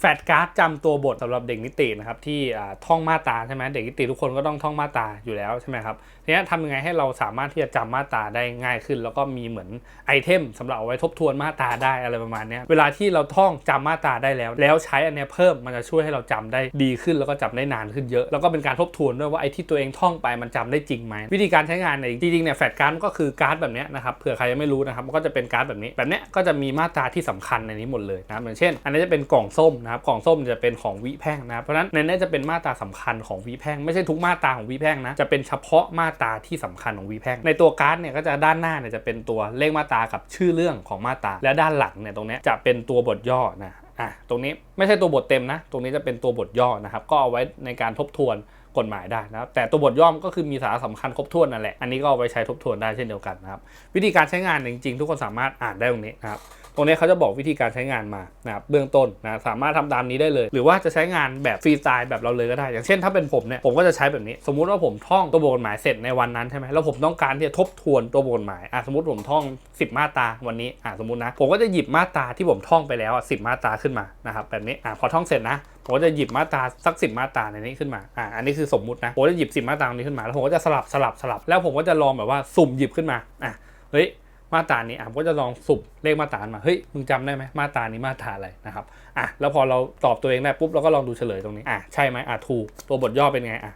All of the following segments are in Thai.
แฟดการ์ดจำตัวบทสำหรับเด็กนิตินะครับที่ท่องมาตาใช่ไหมเด็กนิติทุกคนก็ต้องท่องมาตาอยู่แล้วใช่ไหมครับทีนี้ทำยังไงให้เราสามารถที่จะจำมาตาได้ง่ายขึ้น แล้วก็มีเหมือนไอเทมสำหรับเอาไว้ทบทวนมาตาได้อะไรประมาณนี้เวลาที่เราท่องจำมาตาได้แล้ว แล้วใช้อันนี้เพิ่มมันจะช่วยให้เราจำได้ดีขึ้น แล้วก็จำได้นานขึ้นเยอะ แล้วก็เป็นการทบทวนด้วยว่าไอที่ตัวเองท่องไปมันจำได้จริงไหมวิธีการใช้งานเนี่ยจริงๆเนี่ยแฟดการ์ดก็คือการ์ดแบบนี้นะครับเผื่อใครยังไม่รู้นะครับมันก็จะเป็นการ์ดแบบนี้แบบนี้ก็จะมีมาตาที่สำคัญในนี้หมดเลยนะครับอย่างเช่น อันนี้จะเป็นกล่องส้มนะครับกล่องส้มจะเป็นของวิแพ่งนะเพราะฉะนั้นในนี้จะเป็นมาตราสำคัญของวิแพ่งไม่ใช่ทุกมาตราของวิแพ่งนะจะเป็นเฉพาะมาตราที่สำคัญของวิแพ่งในตัวการ์ดเนี่ยก็จะด้านหน้าเนี่ยจะเป็นตัวเลขมาตรากับชื่อเรื่องของมาตราและด้านหลังเนี่ยตรงนี้จะเป็นตัวบทย่อนะอะตรงนี้ไม่ใช่ตัวบทเต็มนะ ตรงนี้จะเป็นตัวบทย่อนะครับ ก็เอาไว้ในการทบทวนกฎหมายได้นะครับแต่ตัวบทย่อมก็คือมีสาระสำคัญครบถ้วนนั่นแหละอันนี้ก็เอาไว้ใช้ทบทวนได้เช่นเดียวกันนะครับ วิธีการใช้งานจริงๆ ทุกคนสามารถอ่านได้ตรงนี้นะครับ ตรงนี้เขาจะบอกวิธีการใช้งานมานะครับเบื้องต้นนะสามารถทำตามนี้ได้เลย หรือว่าจะใช้งานแบบฟรีสไตล์แบบเราเลยก็ได้ อย่างเช่นถ้าเป็นผมเนี่ยผมก็จะใช้แบบนี้ สมมุติว่าผมท่องตัวบทกฎหมายเสร็จในวันนั้นใช่ไหมแล้วผมต้องการที่จะทบทวนตัวบทกฎหมายอะสมมติผมท่อง 10 มาตราวันนี้อะสมมตินะผมก็จะหยิบมาตราที่ผมท่องไปแล้วอะสิมาตราขึ้นมานะครับแบบนี้อะพอท่องเสร็จนะผมก็จะหยิบมาตราสักสิมาตราในนี้ขึ้นมา อ่า อันนี้คือสมมุตินะ ผมจะหยิบสิมาตราตรงนี้ขึ้นมา แล้วผมก็จะสลับสลับสลับ แล้วผมก็จะลองแบบว่าสุ่มหยิบขึ้นมา อะ เฮ้ย มาตรานี้อะผมก็จะลองสุ่มเลขมาตรามาเฮ้ยมึงจำได้ไหมมาตรานี้มาตราอะไรนะครับอะแล้วพอเราตอบตัวเองได้ปุ๊บเราก็ลองดูเฉลยตรงนี้อะใช่ไหมอะถูกตัวบทย่อเป็นไงอะ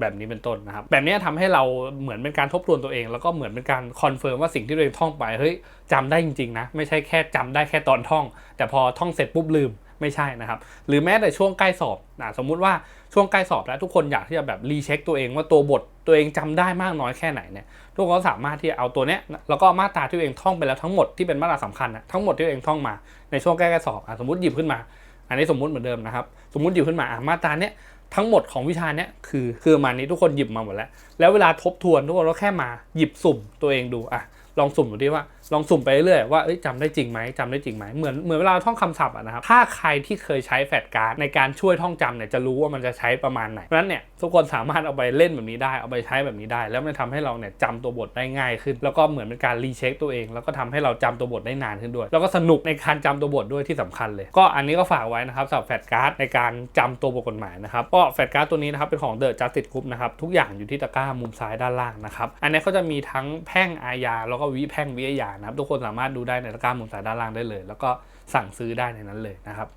แบบนี้เป็นต้นนะครับ แบบนี้ทำให้เราเหมือนเป็นการทบทวนตัวเอง แล้วก็เหมือนเป็นการคอนเฟิร์มว่าสิ่งที่เองท่องไปเฮ้ยจำได้จริงๆนะ ไม่ใช่แค่จำได้แค่ตอนท่อง แต่พอท่องเสร็จปุ๊บลืม ไม่ใช่นะครับ หรือแม้แต่ช่วงใกล้สอบนะสมมุติว่าช่วงใกล้สอบแล้วทุกคนอยากที่จะแบบรีเช็คตัวเองว่าตัวบทตัวเองจำได้มากน้อยแค่ไหนเนี่ยทุกคนสามารถที่จะเอาตัวเนี้ยแล้วก็มาตราที่ตัวเองท่องไปแล้วทั้งหมดที่เป็นมาตราสำคัญนะทั้งหมดที่ตัวเองท่องมาในช่วงใกล้ๆสอบอะสมมติหยิบขึ้นมา อันนี้สมมุติเหมือนเดิมนะครับ สมมติหยิบขึ้นมาอะมาตราเนี้ยทั้งหมดของวิชาเนี้ยคือคือมานี้ทุกคนหยิบมาหมดแล้ว แล้วเวลาทบทวนทุกคนก็แค่มาหยิบสุ่มตัวเองดูอะลองสุ่มดูดิว่าลองสุ่มไปเรื่อยว่าเอ้ยจำได้จริงไหมจำได้จริงไหมเหมือนเหมือนเวลาท่องคำศัพท์นะครับถ้าใครที่เคยใช้แฟลชการ์ดในการช่วยท่องจำเนี่ยจะรู้ว่ามันจะใช้ประมาณไหนเพราะนั้นเนี่ยทุกคนสามารถเอาไปเล่นแบบนี้ได้เอาไปใช้แบบนี้ได้ แล้วมันทำให้เราเนี่ยจำตัวบทได้ง่ายขึ้น แล้วก็เหมือนเป็นการรีเช็คตัวเอง แล้วก็ทำให้เราจำตัวบทได้นานขึ้นด้วย แล้วก็สนุกในการจำตัวบทด้วยที่สำคัญเลย ก็อันนี้ก็ฝากไว้นะครับสำหรับแฟลชการ์ดในการจำตัวบทกฎหมายนะครับก็แฟลชการ์ดตัวนี้นะครับเป็นของ The Justice Group นะครับทุกอย่างอยู่ที่ตะกร้ามุมซ้ายด้านล่างนะครับอันนี้เขาจะมีทั้งแพ่งอาญาแล้วก็วิแพ่งวิอาญานะครับ ทุกคนสามารถดูได้ในตะกร้ามุมสายด้านล่างได้เลย แล้วก็สั่งซื้อได้ในนั้นเลยนะครับ